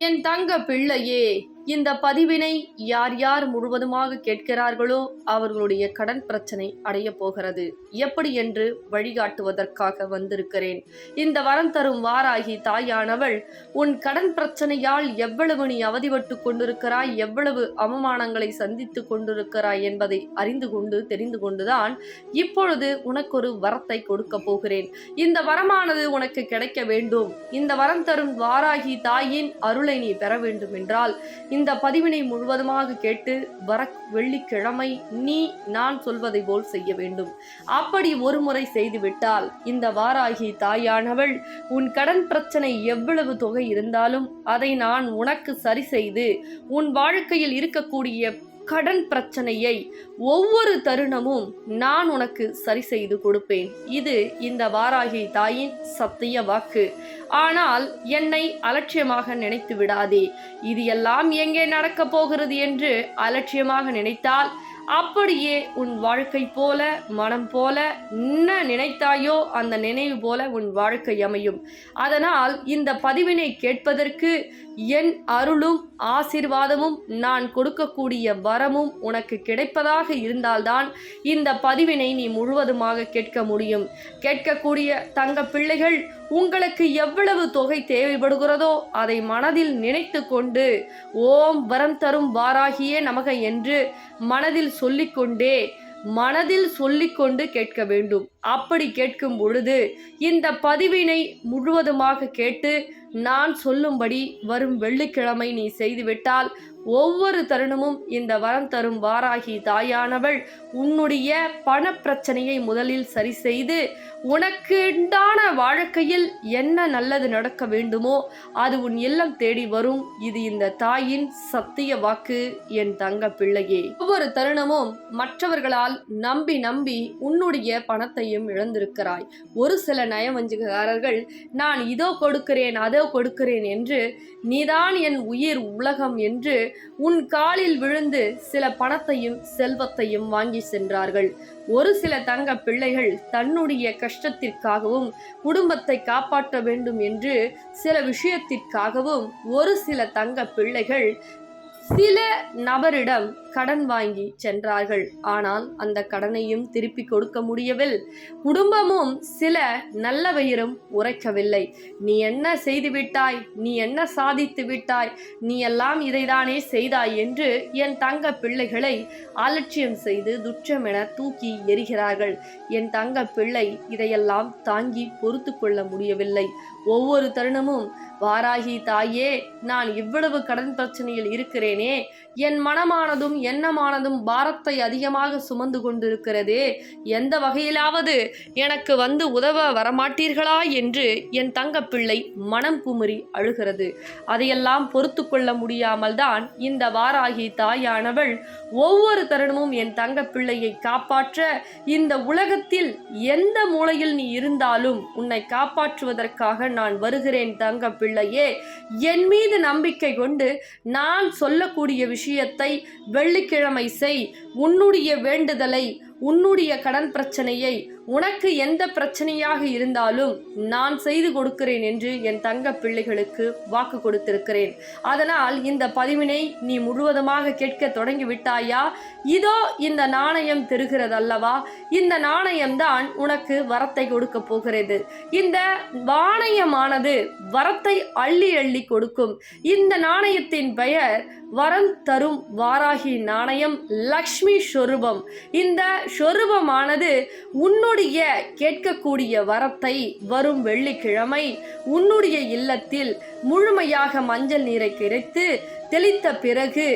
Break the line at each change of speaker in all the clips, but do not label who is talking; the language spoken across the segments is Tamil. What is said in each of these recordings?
என் தங்க பிள்ளையே இந்த பதிவினை யார் யார் முழுவதுமாக கேட்கிறார்களோ அவர்களுடைய கடன் பிரச்சனை அடைய போகிறது. எப்படி என்று வழிகாட்டுவதற்காக வந்திருக்கிறேன். இந்த வரம் தரும் வாராகி தாயானவள் உன் கடன் பிரச்சனையால் எவ்வளவு நீ அவதிப்பட்டு கொண்டிருக்கிறாய் எவ்வளவு அவமானங்களை சந்தித்து கொண்டிருக்கிறாய் என்பதை அறிந்து கொண்டு தெரிந்து கொண்டுதான் இப்பொழுது உனக்கொரு வரத்தை கொடுக்க போகிறேன். இந்த வரமானது உனக்கு கிடைக்க வேண்டும். இந்த வரம் தரும் வாராகி தாயின் அருளை நீ பெற வேண்டும் என்றால் இந்த பதிவினை முழுவதுமாக கேட்டு வர வெள்ளிக்கிழமை நீ நான் சொல்வதை போல் செய்ய வேண்டும். அப்படி ஒரு முறை செய்துவிட்டால் இந்த வாராகி தாயானவள் உன் கடன் பிரச்சனை எவ்வளவு தொகை இருந்தாலும் அதை நான் உனக்கு சரி செய்து உன் வாழ்க்கையில் இருக்கக்கூடிய கடன் பிரச்சனையை ஒவ்வொரு தருணமும் நான் உனக்கு சரி செய்து கொடுப்பேன். இது இந்த வாராகி தாயின் சத்திய வாக்கு. ஆனால் என்னை அலட்சியமாக நினைத்து விடாதே. இது எல்லாம் எங்கே நடக்கப் போகிறது என்று அலட்சியமாக நினைத்தால் அப்படியே உன் வாழ்க்கை போல மனம் போல என்ன நினைத்தாயோ அந்த நினைவு போல உன் வாழ்க்கை அமையும். அதனால் இந்த பதிவினை கேட்பதற்கு என் அருளும் ஆசீர்வாதமும் நான் கொடுக்கக்கூடிய வரமும் உனக்கு கிடைப்பதாக இருந்தால்தான் இந்த பதிவினை நீ முழுவதுமாக கேட்க முடியும். கேட்கக்கூடிய தங்க பிள்ளைகள் உங்களுக்கு எவ்வளவு தொகை தேவைப்படுகிறதோ அதை மனதில் நினைத்து கொண்டு ஓம் வரம் தரும் வாராகியே நமக என்று மனதில் சொல்லிக்கொண்டே மனதில் சொல்லிக்கொண்டு கேட்க வேண்டும். அப்படி கேட்கும் பொழுது இந்த பதிவினை முழுவதுமாக கேட்டு நான் சொல்லும்படி வரும் வெள்ளிக்கிழமை நீ செய்துவிட்டால் ஒவ்வொரு தருணமும் இந்த வரம் தரும் வாராகி தாயானவள் உன்னுடைய பண பிரச்சனையை முதலில் சரி செய்து உனக்கு உண்டான வாழ்க்கையில் என்ன நல்லது நடக்க வேண்டுமோ அது உன் இல்லம் தேடி வரும். இது இந்த தாயின் சத்திய வாக்கு. என் தங்க பிள்ளையே. ஒவ்வொரு தருணமும் மற்றவர்களால் நம்பி நம்பி உன்னுடைய பணத்தையும் இழந்திருக்கிறாய். ஒரு சில நயவஞ்சகக்காரர்கள் நான் இதோ கொடுக்கிறேன் அதோ கொடுக்கிறேன் என்று நீதான் என் உயிர் உலகம் என்று உன் காலில் விழுந்து சில பணத்தையும் செல்வத்தையும் வாங்கி சென்றார்கள். ஒரு சில தங்க பிள்ளைகள் தன்னுடைய கஷ்டத்திற்காகவும் குடும்பத்தை காப்பாற்ற வேண்டும் என்று சில விஷயத்திற்காகவும் ஒரு சில தங்க பிள்ளைகள் சில நபரிடம் கடன் வாங்கி சென்றார்கள். ஆனால் அந்த கடனையும் திருப்பி கொடுக்க முடியவில்லை குடும்பமும் சில நல்லவையரும் உரைக்கவில்லை. நீ என்ன செய்து விட்டாய்? நீ என்ன சாதித்து விட்டாய்? நீ எல்லாம் இதைதானே செய்தாய்? என்று என் தங்க பிள்ளைகளை அலட்சியம் செய்து துற்றமென தூக்கி எறிகிறார்கள். என் தங்க பிள்ளை இதையெல்லாம் தாங்கி பொறுத்து கொள்ள முடியவில்லை. ஒவ்வொரு தருணமும் வாராகி தாயே நான் இவ்வளவு கடன் பிரச்சனையில் இருக்கிறேனே. என் மனமானதும் எண்ணமானதும் பாரத்தை அதிகமாக சுமந்து கொண்டிருக்கிறதே. எந்த வகையிலாவது எனக்கு வந்து உதவ வரமாட்டீர்களா என்று என் தங்கப்பிள்ளை மனம் குமுறி அழுகிறது. அதையெல்லாம் பொறுத்து கொள்ள முடியாமல் தான் இந்த வாராகி தாயானவள் ஒவ்வொரு தருணமும் என் தங்கப்பிள்ளையை காப்பாற்ற இந்த உலகத்தில் எந்த மூலையில் நீ இருந்தாலும் உன்னை காப்பாற்றுவதற்காக நான் வருகிறேன் தங்கப்பிள்ளை. பிள்ளையே என் மீது நம்பிக்கை கொண்டு நான் சொல்லக்கூடிய விஷயத்தை வெள்ளிக்கிழமை செய். உன்னுடைய வேண்டுதலை உன்னுடைய கடன் பிரச்சனையை உனக்கு எந்த பிரச்சனையாக இருந்தாலும் நான் செய்து கொடுக்கிறேன் என்று என் தங்க பிள்ளைகளுக்கு வாக்கு கொடுத்திருக்கிறேன். அதனால் இந்த பதிவினை நீ முழுவதுமாக கேட்க தொடங்கி விட்டாயா இதோ இந்த நாணயம் தெரிகிறது அல்லவா இந்த நாணயம்தான் உனக்கு வரத்தை கொடுக்க போகிறது. இந்த நாணயமானது வரத்தை அள்ளி அள்ளி கொடுக்கும். இந்த நாணயத்தின் பெயர் வரம் தரும் வாராகி நாணயம் லக்ஷ்மி ஸ்வரூபம் இந்த சொரூபமானது உன்னுடைய கேட்கக்கூடிய வரத்தை வரும் வெள்ளிக்கிழமை. உன்னுடைய இல்லத்தில் முழுமையாக மஞ்சள் நீரை கிடைத்து தெளித்த பிறகு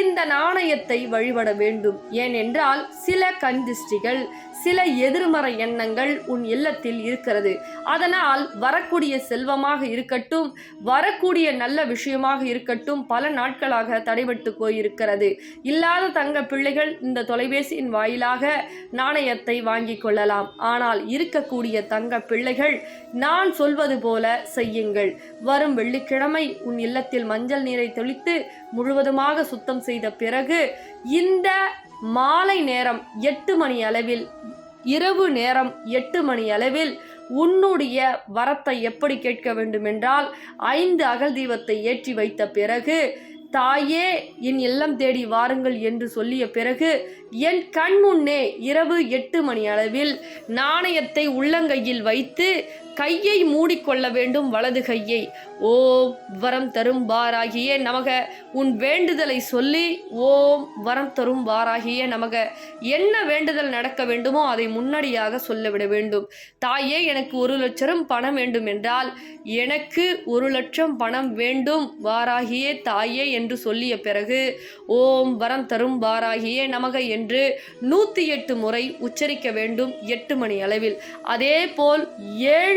இந்த நாணயத்தை வழிபட வேண்டும். ஏனென்றால் சில கந்திஷ்டிகள் சில எதிர்மறை எண்ணங்கள் உன் இல்லத்தில் இருக்கிறது. அதனால் வரக்கூடிய செல்வமாக இருக்கட்டும் வரக்கூடிய நல்ல விஷயமாக இருக்கட்டும் பல நாட்களாக தடைபட்டு போயிருக்கிறது. இல்லாத தங்க பிள்ளைகள் இந்த தொலைபேசியின் வாயிலாக நாணயத்தை வாங்கி கொள்ளலாம். ஆனால் இருக்கக்கூடிய தங்க பிள்ளைகள் நான் சொல்வது போல செய்யுங்கள். வரும் வெள்ளிக்கிழமை உன் இல்லத்தில் மஞ்சள் நீரை தெளித்து முழுவதுமாக சுத்தம் செய்த பிறகு இந்த மாலை நேரம் எட்டு மணி அளவில் இரவு நேரம் எட்டு மணி அளவில் உன்னுடைய வரத்தை எப்படி கேட்க வேண்டும் என்றால் ஐந்து அகல் தீபத்தை ஏற்றி வைத்த பிறகு தாயே என் இல்லம் தேடி வாருங்கள் என்று சொல்லிய பிறகு என் கண் முன்னே இரவு எட்டு மணி அளவில் நாணயத்தை உள்ளங்கையில் வைத்து கையை மூடிக்கொள்ள வேண்டும் வலது கையை. ஓம் வரம் தரும் வாராகியே நமக. உன் வேண்டுதலை சொல்லி ஓம் வரம் தரும் வாராகியே நமக. என்ன வேண்டுதல் நடக்க வேண்டுமோ அதை முன்னடியாக சொல்லிவிட வேண்டும். தாயே எனக்கு ஒரு லட்சம் பணம் வேண்டும் என்றால் எனக்கு ஒரு லட்சம் பணம் வேண்டும் வாராகியே தாயே என்று சொல்லிய பிறகு ஓம் வரம் தரும் வாராகியே நமக என்று நூற்றி எட்டு முறை உச்சரிக்க வேண்டும் எட்டு மணி அளவில். அதே போல்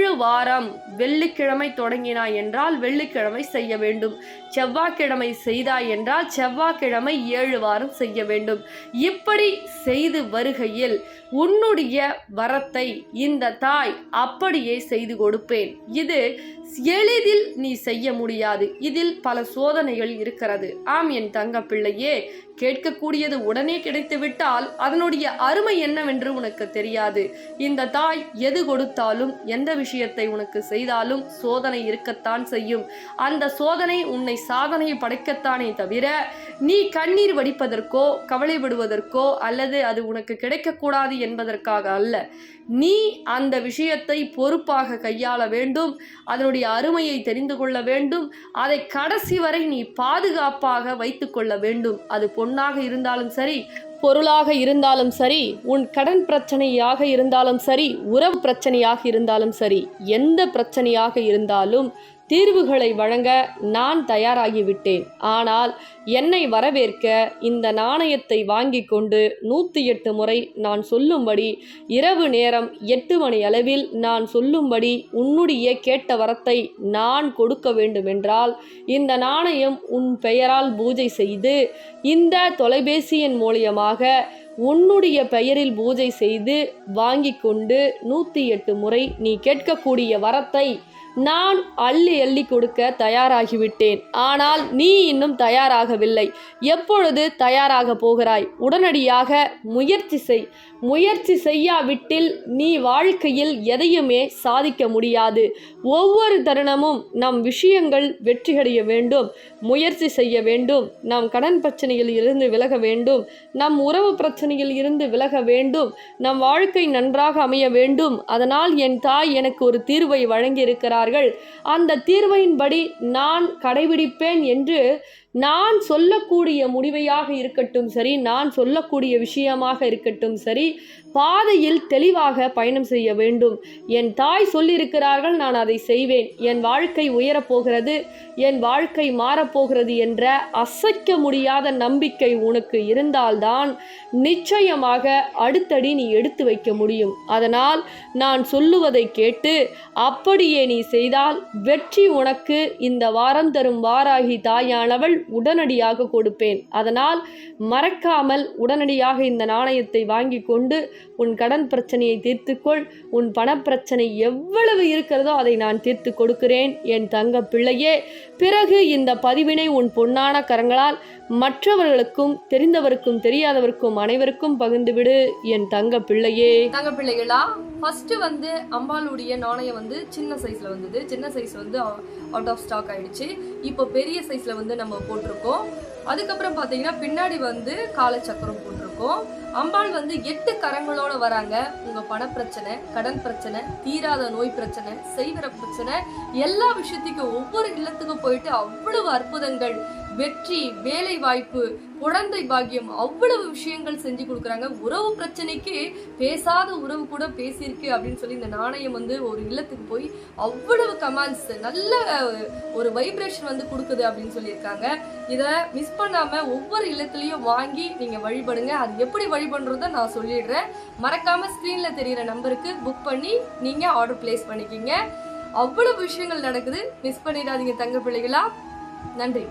ஏழு வாரம் வெள்ளிக்கிழமை தொடங்கினாய் என்றால் வெள்ளிக்கிழமை செய்ய வேண்டும். செவ்வாய்க்கிழமை செய்தாய் என்றால் செவ்வாய்க்கிழமை ஏழு வாரம் செய்ய வேண்டும். இப்படி செய்து வருகையில் உன்னுடைய வரத்தை இந்த தாய் அப்படியே செய்து கொடுப்பேன். இது எளிதில் நீ செய்ய முடியாது. இதில் பல சோதனைகள் இருக்கிறது. ஆம் என் தங்க பிள்ளையே கேட்கக்கூடியது உடனே கிடைத்துவிட்டால் அதனுடைய அருமை என்னவென்று உனக்கு தெரியாது. இந்த தாய் எது கொடுத்தாலும் எந்த விஷயத்தை உனக்கு செய்தாலும் சோதனை இருக்கத்தான் செய்யும். அந்த சோதனை உன்னை சாதனையை படைக்கத்தானே தவிர நீ கண்ணீர் வடிப்பதற்கோ கவலைப்படுவதற்கோ அல்லது அது உனக்கு கிடைக்கக்கூடாது என்பதற்காக அல்ல. நீ அந்த விஷயத்தை பொறுப்பாக கையாள வேண்டும் அதனுடைய அருமையை தெரிந்து கொள்ள வேண்டும் அதை கடைசி வரை நீ பாதுகாப்பாக வைத்துக்கொள்ள வேண்டும். அது பொன்னாக இருந்தாலும் சரி பொருளாக இருந்தாலும் சரி உன் கடன் பிரச்சனையாக இருந்தாலும் சரி உறவு பிரச்சனையாக இருந்தாலும் சரி எந்த பிரச்சனையாக இருந்தாலும் தீர்வுகளை வழங்க நான் தயாராகிவிட்டேன். ஆனால் என்னை வரவேற்க இந்த நாணயத்தை வாங்கி கொண்டு நூற்றி எட்டு முறை நான் சொல்லும்படி இரவு நேரம் எட்டு மணி அளவில் நான் சொல்லும்படி உன்னுடைய கேட்ட வரத்தை நான் கொடுக்க வேண்டுமென்றால் இந்த நாணயம் உன் பெயரால் பூஜை செய்து இந்த தொலைபேசியின் மூலியமாக உன்னுடைய பெயரில் பூஜை செய்து வாங்கி கொண்டு நூற்றி எட்டு முறை நீ கேட்கக்கூடிய வரத்தை நான் அள்ளி அள்ளி கொடுக்க தயாராகிவிட்டேன். ஆனால் நீ இன்னும் தயாராகவில்லை. எப்பொழுது தயாராக போகிறாய்? உடனடியாக முயற்சி செய். முயற்சி செய்யாவிட்டில் நீ வாழ்க்கையில் எதையுமே சாதிக்க முடியாது. ஒவ்வொரு தருணமும் நம் விஷயங்கள் வெற்றியடைய வேண்டும். முயற்சி செய்ய வேண்டும். நம் கடன் பிரச்சனையில் இருந்து விலக வேண்டும். நம் உறவு பிரச்சனையில் இருந்து விலக வேண்டும். நம் வாழ்க்கை நன்றாக அமைய வேண்டும். அதனால் என் தாய் எனக்கு ஒரு தீர்வை வழங்கியிருக்கிறார்கள் அந்த தீர்வையின்படி நான் கடைபிடிப்பேன் என்று நான் சொல்லக்கூடிய முடிவையாக இருக்கட்டும் சரி நான் சொல்லக்கூடிய விஷயமாக இருக்கட்டும் சரி பாதையில் தெளிவாக பயணம் செய்ய வேண்டும். என் தாய் சொல்லியிருக்கிறார்கள் நான் அதை செய்வேன். என் வாழ்க்கை உயரப்போகிறது என் வாழ்க்கை மாறப்போகிறது என்ற அசைக்க முடியாத நம்பிக்கை உனக்கு இருந்தால்தான் நிச்சயமாக அடுத்தடி நீ எடுத்து வைக்க முடியும். அதனால் நான் சொல்லுவதை கேட்டு அப்படியே நீ செய்தால் வெற்றி உனக்கு இந்த வாரம் தரும் வாராகி தாயானவள் உடனடியாக கொடுப்பேன். அதனால் மறக்காமல் உடனடியாக இந்த நாணயத்தை வாங்கி கொண்டு உன் கடன் பிரச்சனையை தீர்த்துக்கொள். உன் பணப்பிரச்சனை எவ்வளவு இருக்கிறதோ அதை நான் தீர்த்து கொடுக்கிறேன் என் தங்க பிள்ளையே. பிறகு இந்த பதிவினை உன் பொன்னான கரங்களால் மற்றவர்களுக்கும் தெரிந்தவருக்கும் தெரியாதவருக்கும் அனைவருக்கும் பகிர்ந்துவிடு என் தங்க பிள்ளையே.
தங்க பிள்ளைகளா ஃபர்ஸ்ட் வந்து அம்பாளுடைய நாணயம் வந்து சின்ன சைஸ்ல வந்தது. சின்ன சைஸ் வந்து அவுட் ஆஃப் ஸ்டாக் ஆயிடுச்சு. இப்போ பெரிய சைஸ்ல வந்து நம்ம போட்டிருக்கோம். அதுக்கப்புறம் பார்த்தீங்கன்னா பின்னாடி வந்து காலச்சக்கரம் போட்டிருக்கோம். அம்பாள் வந்து எட்டு கரங்களோட வராங்க. உங்க பணப்பிரச்சனை கடன் பிரச்சனை தீராத நோய் பிரச்சனை செய்வர பிரச்சனை எல்லா விஷயத்துக்கும் ஒவ்வொரு இல்லத்துக்கும் போயிட்டு அவ்வளவு அற்புதங்கள் வெற்றி வேலை வாய்ப்பு குழந்தை பாக்கியம் அவ்வளவு விஷயங்கள் செஞ்சு கொடுக்குறாங்க. உறவு பிரச்சனைக்கு பேசாத உறவு கூட பேசியிருக்கு அப்படின்னு சொல்லி இந்த நாணயம் வந்து ஒரு இல்லத்துக்கு போய் அவ்வளவு கமாண்ட்ஸ் நல்ல ஒரு வைப்ரேஷன் வந்து கொடுக்குது அப்படின்னு சொல்லியிருக்காங்க. இதை மிஸ் பண்ணாம ஒவ்வொரு இல்லத்துலேயும் வாங்கி நீங்க வழிபடுங்க. அது எப்படி வழிபடுறத நான் சொல்லிடுறேன். மறக்காம ஸ்க்ரீனில் தெரிகிற நம்பருக்கு புக் பண்ணி நீங்க ஆர்டர் பிளேஸ் பண்ணிக்கிங்க. அவ்வளவு விஷயங்கள் நடக்குது. மிஸ் பண்ணிடாதீங்க தங்க பிள்ளைகளா. நன்றி.